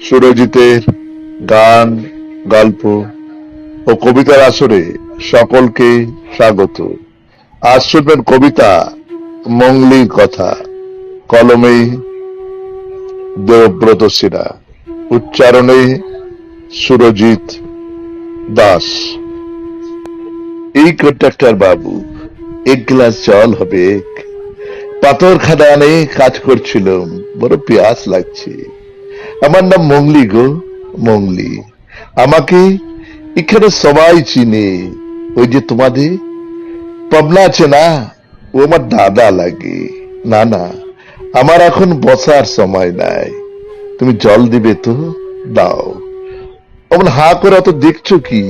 সুরজিতের গান, গল্প ও কবিতার আসরে সকলকে স্বাগত। আজ শুনবেন কবিতা মঙ্গলির কথা কলমে দেবব্রত সিরা উচ্চারণে সুরজিৎ দাস। এই কন্ট্রাক্টর বাবু, এক গ্লাস জল হবে পাথর খাদানে কাজ করছিলাম, বড় পিয়াস লাগছে। আমার নাম মঙ্গলি গো মঙ্গলি আমাকে এখানে সবাই চিনে। ওই যে তোমাদের, পাবনা আছে না? ও আমার দাদা লাগে। না না, আমার এখন বসার সময় নাই। তুমি জল দিবে তো, দাও। অমন হা করে অত দেখছ কি?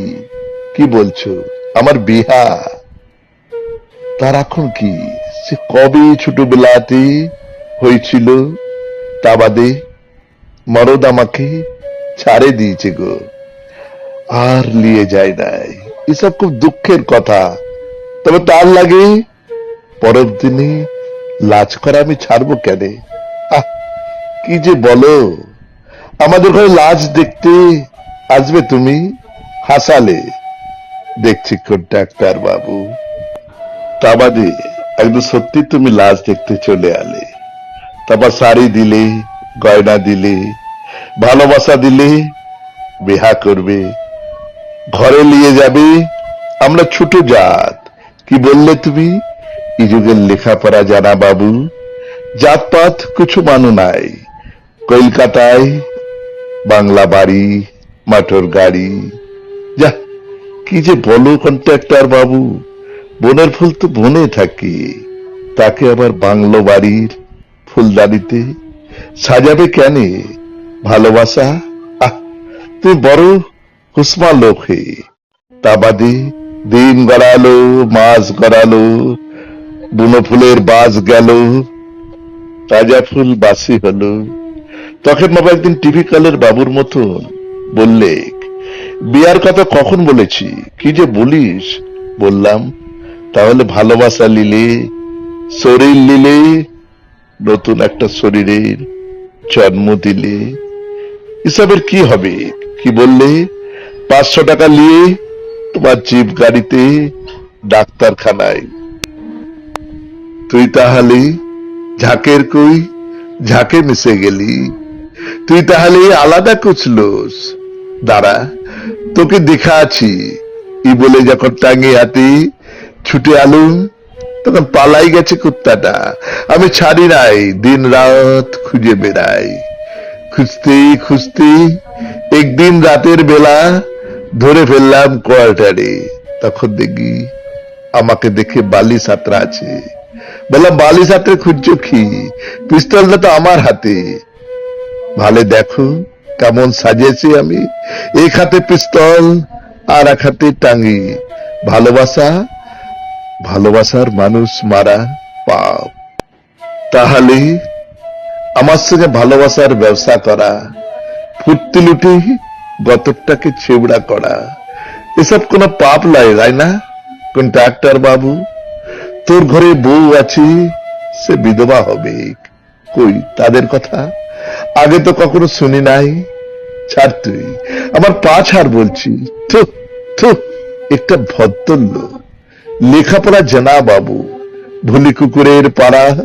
কি বলছো? আমার বিহা। তার এখন কি? সে কবে ছোটবেলাতে হয়েছিল? তা বাদে মরদ আমাকে ছাড়ে দিয়েছে গো। আর নিয়ে যায় নাই। এসব খুব দুঃখের কথা। তবে তার লাগে পরের দিনে লাজ করা আমি ছাড়বো কেন? কি যে বলো। আমাদের ঘরে লাজ দেখতে আসবে তুমি? হাসালে, দেখছি ডাক্তার বাবু। তা বাদে একদম সত্যি তুমি লাজ দেখতে চলে আলে তারপর শাড়ি দিলে গয়না দিলে, ভালোবাসা দিলে, বিহা করবে। ঘরে নিয়ে যাবে, আমরা ছোট জাত। কি বললে তুমি? এই যুগের লেখাপড়া জানা বাবু, জাতপাত কিছু মানু নাই। কলকাতায় বাংলা বাড়ি মাটোর গাড়ি। যা, কি যে বলো কন্ট্রাক্টর বাবু, বনের ফুল তো বনে থাকে। তাকে আবার বাংলো বাড়ির ফুলদানিতে সাজাবে কেন? ভালোবাসা? তুই বড় হুসমা লোক হে তা বাদে দিন গড়ালো, মাস গড়ালো, বুনো ফুলের বাস গেল, তাজা ফুল বাসি হলো। তখন বাবা একদিন টিভি কালের বাবুর মতন বললে, বিয়ার কথা কখন বলেছি? কি যে বলিস? বললাম, তাহলে ভালোবাসা লিলে, শরীর লিলে, নতুন একটা শরীরের জন্ম দিলে। এসবের কি হবে? কি বললে? পাঁচশো টাকা নিয়ে তোমার জিপ গাড়িতে ডাক্তারখানায়। তুই তাহলে ঝাঁকের কই? ঝাঁকে মিশে গেলি। তুই তাহলে আলাদা কুচলোস। দাঁড়া, তোকে দেখা আছি ই বলে যখন টাঙে হাতি ছুটে আলুম তখন পালাই গেছে কুত্তাটা। আমি ছাড়ি নাই দিন রাত খুঁজে বেড়াই। খুঁজতে খুঁজতে একদিন রাতের বেলা ধরে ফেললাম কোয়ার্টারে। তখন দেখি আমাকে দেখে বালি সাঁতরা আছে। বললাম বালি সাঁতরে খুঁজছো কি? পিস্তলটা তো আমার হাতে। ভালে দেখো কেমন সাজিয়েছি আমি। এক হাতে পিস্তল, আর এক হাতে টাঙ্গি। ভালোবাসা ভালোবাসার মানুষ মারা পাপ। তাহলে আমার সঙ্গে ভালোবাসার ব্যবসা করা ফুর্তি লুটি গতরটাকে ছেবড়া করা, এসব কোনো পাপ নয়, তাই না? কন্ট্রাক্টর বাবু, তোর ঘরে বউ আছে, সে বিধবা হবে। কই তাদের কথা? আগে তো কখনো শুনি নাই। ছাড় তুই, আমার পা ছাড় বলছি। থু থু, একটা ভদ্রলোক। লেখাপড়া জানা বাবু। ভুলি কুকুরের পাড়া,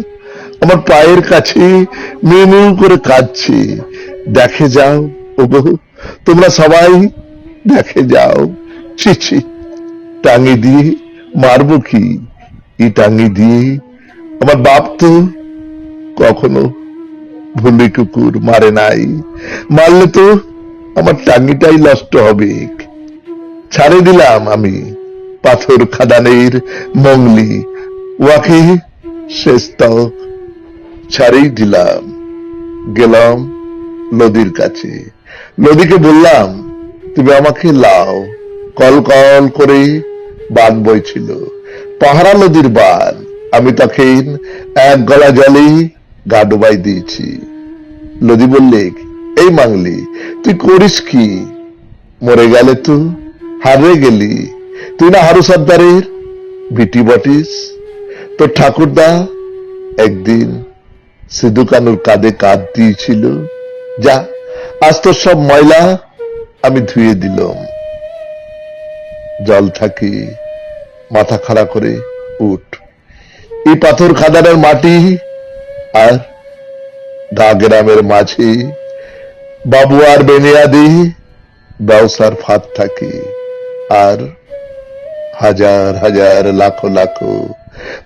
আমার পায়ের কাছে মিমু করে কাঁদছে। দেখে যাও, ওগো, তোমরা সবাই দেখে যাও। ছি টাঙ্গি দিয়ে মারবো কি? এই টাঙ্গি দিয়ে আমার বাপ তো কখনো ভুলি কুকুর মারে নাই। মারলে তো আমার টাঙ্গিটাই নষ্ট হবে। ছাড়ে দিলাম আমি। পাথর খাদানের মঙ্গলি। ওয়াকে শেষ তক ছাড়েই দিলাম। গেলাম নদীর কাছে। নদীকে বললাম, তুমি আমাকে লাও। কল কল করে বান বইছিল। পাহারা নদীর বান। আমি তখন এক গলা জলেই গা ডুবাই দিয়েছি। নদী বললে, এই মাংলি তুই করিস কি? মরে গেলে তো হারে গেলি। তুই না হারু সর্দারের বিটি বটিস। তোর ঠাকুরদা, একদিন সিধু কানুর কাঁধে কাঁধ দিয়েছিল। যা, আজ তো সব ময়লা আমি ধুয়ে দিলাম। জল থাকি মাথা খাড়া করে উঠ। এই পাথর খাদানের মাটি আর দা গ্রামের মাঝি, বাবু আর বেনিয়াদি ব্যবসার ফাঁদ থাকি। আর হাজার হাজার, লাখো লাখো।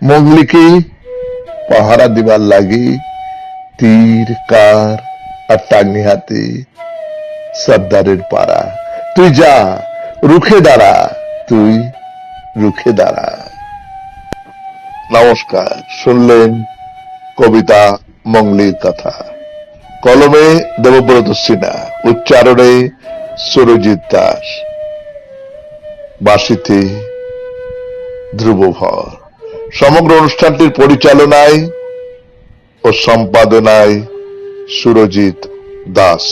মঙ্গলিকে পাহারা দিবার লাগি তীর, কার আর টাঙ্গি হাতে সর্দারের পাড়া। তুই যা, রুখে দাঁড়া, তুই রুখে দাঁড়া। নমস্কার, শুনলেন কবিতা মঙ্গলির কথা। কলমে দেবব্রত সিনহা, উচ্চারণে সুরজিৎ দাস। বাসিতে ধ্রুবভর সমগ্র অনুষ্ঠানটির পরিচালনায় ও সম্পাদনায় সুরজিৎ দাস।